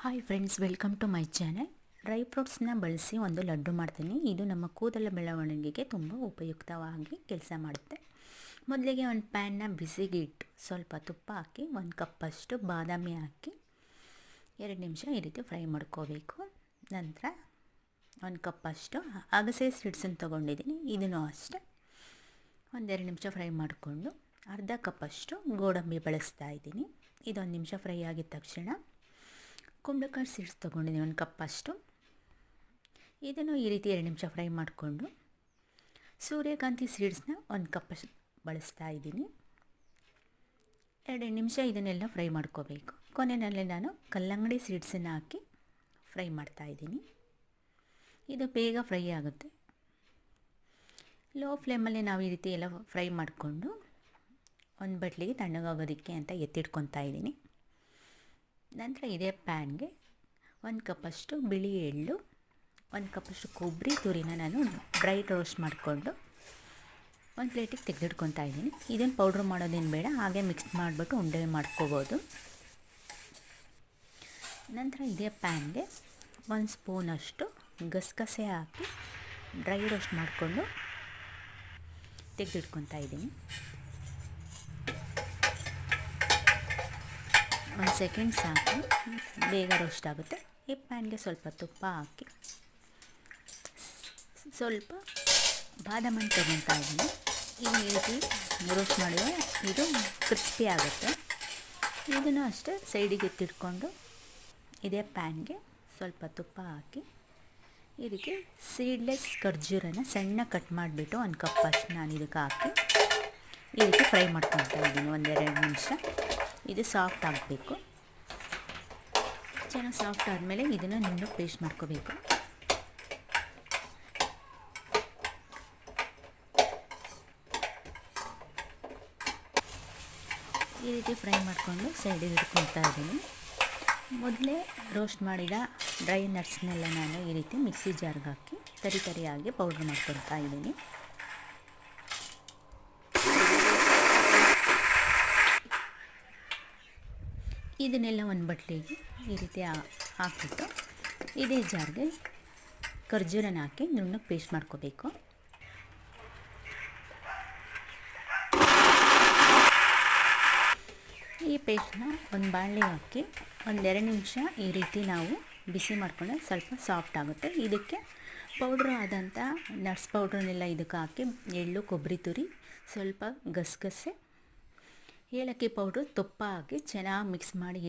Hi friends welcome to my channel dry ಫ್ರೂಟ್ಸ್ನ ಬಳಸಿ ಒಂದು ಲಡ್ಡು ಮಾಡ್ತೀನಿ. ಇದು ನಮ್ಮ ಕೂದಲ ಬೆಳವಣಿಗೆಗೆ ತುಂಬ ಉಪಯುಕ್ತವಾಗಿ ಕೆಲಸ ಮಾಡುತ್ತೆ. ಮೊದಲಿಗೆ ಒಂದು ಪ್ಯಾನ್ನ ಬಿಸಿಗೆ ಇಟ್ಟು ಸ್ವಲ್ಪ ತುಪ್ಪ ಹಾಕಿ, ಒಂದು ಕಪ್ಪಷ್ಟು ಬಾದಾಮಿ ಹಾಕಿ, ಎರಡು ನಿಮಿಷ ಈ ರೀತಿ ಫ್ರೈ ಮಾಡ್ಕೋಬೇಕು. ನಂತರ ಒಂದು ಕಪ್ಪಷ್ಟು ಅಗಸೆ ಸೀಡ್ಸನ್ನು ತೊಗೊಂಡಿದ್ದೀನಿ. ಇದನ್ನು ಅಷ್ಟೇ ಒಂದೆರಡು ನಿಮಿಷ ಫ್ರೈ ಮಾಡಿಕೊಂಡು, ಅರ್ಧ ಕಪ್ಪಷ್ಟು ಗೋಡಂಬಿ ಬಳಸ್ತಾ ಇದ್ದೀನಿ. ಇದೊಂದು ನಿಮಿಷ ಫ್ರೈ ಆಗಿದ ತಕ್ಷಣ ಕುಂಬಳಕಾಯಿ ಸೀಡ್ಸ್ ತೊಗೊಂಡಿದ್ದೀನಿ, ಒಂದು ಕಪ್ಪಷ್ಟು ಇದನ್ನು ಈ ರೀತಿ ಎರಡು ನಿಮಿಷ ಫ್ರೈ ಮಾಡಿಕೊಂಡು ಸೂರ್ಯಕಾಂತಿ ಸೀಡ್ಸ್ನ ಒಂದು ಕಪ್ಪಷ್ಟು ಬಳಸ್ತಾ ಇದ್ದೀನಿ. ಎರಡು ನಿಮಿಷ ಇದನ್ನೆಲ್ಲ ಫ್ರೈ ಮಾಡ್ಕೋಬೇಕು. ಕೊನೆಯಲ್ಲಿ ನಾನು ಕಲ್ಲಂಗಡಿ ಸೀಡ್ಸನ್ನು ಹಾಕಿ ಫ್ರೈ ಮಾಡ್ತಾ ಇದ್ದೀನಿ. ಇದು ಬೇಗ ಫ್ರೈ ಆಗುತ್ತೆ. ಲೋ ಫ್ಲೇಮಲ್ಲಿ ನಾವು ಈ ರೀತಿ ಎಲ್ಲ ಫ್ರೈ ಮಾಡಿಕೊಂಡು ಒಂದು ಬಟ್ಲಿಗೆ ತಣ್ಣಗಾಗೋದಕ್ಕೆ ಅಂತ ಎತ್ತಿಟ್ಕೊತಾ ಇದ್ದೀನಿ. ನಂತರ ಇದೇ ಪ್ಯಾನ್ಗೆ ಒಂದು ಕಪ್ಪಷ್ಟು ಬಿಳಿ ಎಳ್ಳು, ಒಂದು ಕಪ್ಪಷ್ಟು ಕೊಬ್ಬರಿ ತುರಿನ ನಾನು ಡ್ರೈ ರೋಸ್ಟ್ ಮಾಡಿಕೊಂಡು ಒಂದು ಪ್ಲೇಟಿಗೆ ತೆಗೆದಿಟ್ಕೊತಾ ಇದ್ದೀನಿ. ಇದನ್ನು ಪೌಡ್ರ್ ಮಾಡೋದೇನು ಬೇಡ, ಹಾಗೆ ಮಿಕ್ಸ್ ಮಾಡಿಬಿಟ್ಟು ಉಂಡೆ ಮಾಡ್ಕೋಬೋದು. ನಂತರ ಇದೇ ಪ್ಯಾನ್ಗೆ ಒಂದು ಸ್ಪೂನಷ್ಟು ಗಸಗಸೆ ಹಾಕಿ ಡ್ರೈ ರೋಸ್ಟ್ ಮಾಡಿಕೊಂಡು ತೆಗೆದಿಟ್ಕೊತಾ ಇದ್ದೀನಿ. ಒಂದು ಸೆಕೆಂಡ್ ಸಾಕು. ಬೇಗ ರೋಸ್ಟ್ ಆಗುತ್ತೆ. ಈ ಪ್ಯಾನ್ಗೆ ಸ್ವಲ್ಪ ತುಪ್ಪ ಹಾಕಿ. ಸ್ವಲ್ಪ ಬಾದಾಮಿ ತೊಗೊತಾ ಇದ್ದೀನಿ. ಈ ರೀತಿ ರೋಸ್ಟ್ ಮಾಡಿದ್ರೆ ಇದು ಕ್ರಿಸ್ಪಿ ಆಗುತ್ತೆ. ಇದನ್ನು ಅಷ್ಟೇ ಸೈಡಿಗೆ ಎತ್ತಿಟ್ಕೊಂಡು ಇದೇ ಪ್ಯಾನ್ಗೆ ಸ್ವಲ್ಪ ತುಪ್ಪ ಹಾಕಿ. ರೀತಿ ಸೀಡ್ಲೆಸ್ ಖರ್ಜೂರನ ಸಣ್ಣ ಕಟ್ ಮಾಡಿಬಿಟ್ಟು ಒಂದು ಕಪ್ ಅಷ್ಟು ನಾನು ಇದಕ್ಕೆ ಹಾಕಿ. ಈ ರೀತಿ ಫ್ರೈ ಮಾಡ್ಕೊತಾ ಇದ್ದೀನಿ ಒಂದೆರಡು ನಿಮಿಷ. ಇದು ಸಾಫ್ಟ್ ಆಗಬೇಕು. ಚೆನ್ನಾಗಿ ಸಾಫ್ಟ್ ಆದಮೇಲೆ ಇದನ್ನು ನುಣ್ಣಗೆ ಪೇಸ್ಟ್ ಮಾಡ್ಕೋಬೇಕು. ಈ ರೀತಿ ಫ್ರೈ ಮಾಡಿಕೊಂಡು ಸೈಡಿಗೆ ಹಿಡ್ಕೊಳ್ತಾ ಇದ್ದೀನಿ. ಮೊದಲೇ ರೋಸ್ಟ್ ಮಾಡಿದ ಡ್ರೈ ನಟ್ಸ್ನೆಲ್ಲ ನಾನು ಈ ರೀತಿ ಮಿಕ್ಸಿ ಜಾರ್ಗೆ ಹಾಕಿ ತರಿ ತರಿಯಾಗಿ ಪೌಡ್ರ್ ಮಾಡ್ಕೊಳ್ತಾ ಇದ್ದೀನಿ. ಇದನ್ನೆಲ್ಲ ಒಂದು ಬಟ್ಲಿಗೆ ಈ ರೀತಿ ಹಾಕ್ಬಿಟ್ಟು ಇದೇ ಜಾರ್ಗೆ ಖರ್ಜೂರನ ಹಾಕಿ ನುಣ್ಣಗೆ ಪೇಸ್ಟ್ ಮಾಡ್ಕೋಬೇಕು. ಈ ಪೇಸ್ಟ್ನ ಒಂದು ಬಾಣಲೆ ಹಾಕಿ ಒಂದೆರಡು ನಿಮಿಷ ಈ ರೀತಿ ನಾವು ಬಿಸಿ ಮಾಡ್ಕೊಂಡ್ರೆ ಸ್ವಲ್ಪ ಸಾಫ್ಟ್ ಆಗುತ್ತೆ. ಇದಕ್ಕೆ ಪೌಡ್ರ್ ಆದಂಥ ನಟ್ಸ್ ಪೌಡ್ರನ್ನೆಲ್ಲ ಇದಕ್ಕೆ ಹಾಕಿ ಎಳ್ಳು, ಕೊಬ್ಬರಿ ತುರಿ, ಸ್ವಲ್ಪ ಗಸಗಸೆ ಏಲಕ್ಕಿ ಪೌಡ್ರು ತುಪ್ಪ ಹಾಕಿ ಚೆನ್ನಾಗಿ ಮಿಕ್ಸ್ ಮಾಡಿ